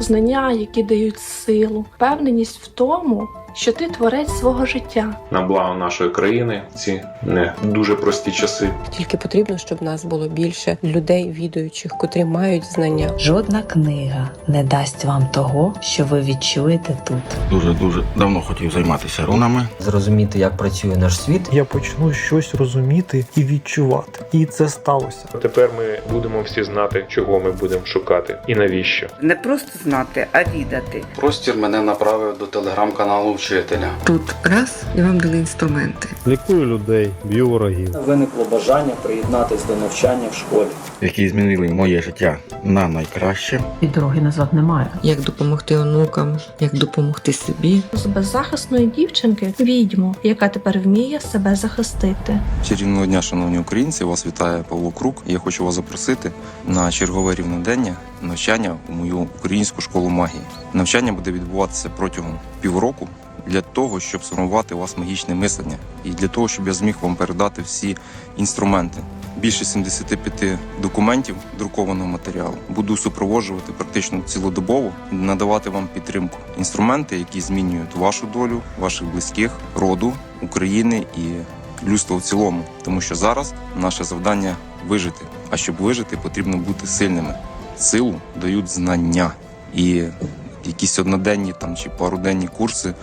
знання, які дають силу, впевненість в тому, що ти творець свого життя. на благо нашої країни ці не дуже прості часи. Тільки потрібно, щоб нас було більше людей, відаючих, котрі мають знання. Жодна книга не дасть вам того, що ви відчуєте тут. Дуже дуже давно хотів займатися рунами. зрозуміти, як працює наш світ, я почну щось розуміти і відчувати. І це сталося. Тепер ми будемо всі знати, чого ми будемо шукати і навіщо. Не просто знати, а відати. Простір мене направив до телеграм-каналу вчителя. Тут раз і вам дали інструменти. Лікую людей, б'ю ворогів. виникло бажання приєднатись до навчання в школі. які змінили моє життя на найкраще. І дороги назад немає. Як допомогти онукам, як допомогти собі. З беззахисної дівчинки відьму, яка тепер вміє себе захистити. Чарівного дня, шановні українці, вас вітає Павло Крук. Я хочу вас запросити на чергове рівнодення навчання у мою українську школу магії. Навчання буде відбуватися протягом півроку для того, щоб сформувати у вас магічне мислення, і для того, щоб я зміг вам передати всі інструменти. Більше 75 документів друкованого матеріалу буду супроводжувати практично цілодобово, надавати вам підтримку. Інструменти, які змінюють вашу долю, ваших близьких, роду України і людства в цілому, тому що зараз наше завдання вижити. А щоб вижити, потрібно бути сильними. Силу дають знання і якісь одноденні там чи паруденні курси,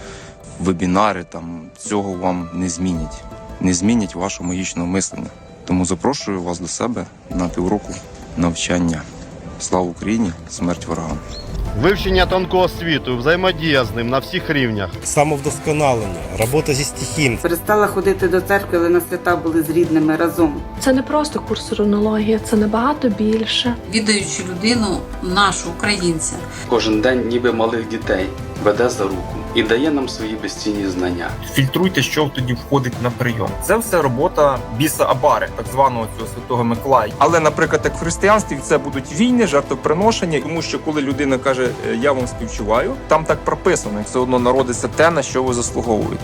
вебінари там цього вам не змінять, не змінять вашого магічного мислення. Тому запрошую вас до себе на півроку навчання. Слава Україні! Смерть ворогам! Вивчення тонкого світу, взаємодія з ним на всіх рівнях. Самовдосконалення, робота зі стихієм. Перестала ходити до церкви, але на свята були з рідними разом. Це не просто курс рунології, це набагато більше. Відаючи людину, нашу українця. Кожен день, ніби малих дітей, веде за руку і дає нам свої безцінні знання. Фільтруйте, що тоді входить на прийом. Це все робота біса Абари, так званого цього святого Миколая. Але, наприклад, як в християнстві це будуть війни, жертвоприношення, тому що коли людина каже «Е, я вам співчуваю, там так прописано, все одно народиться те, на що ви заслуговуєте.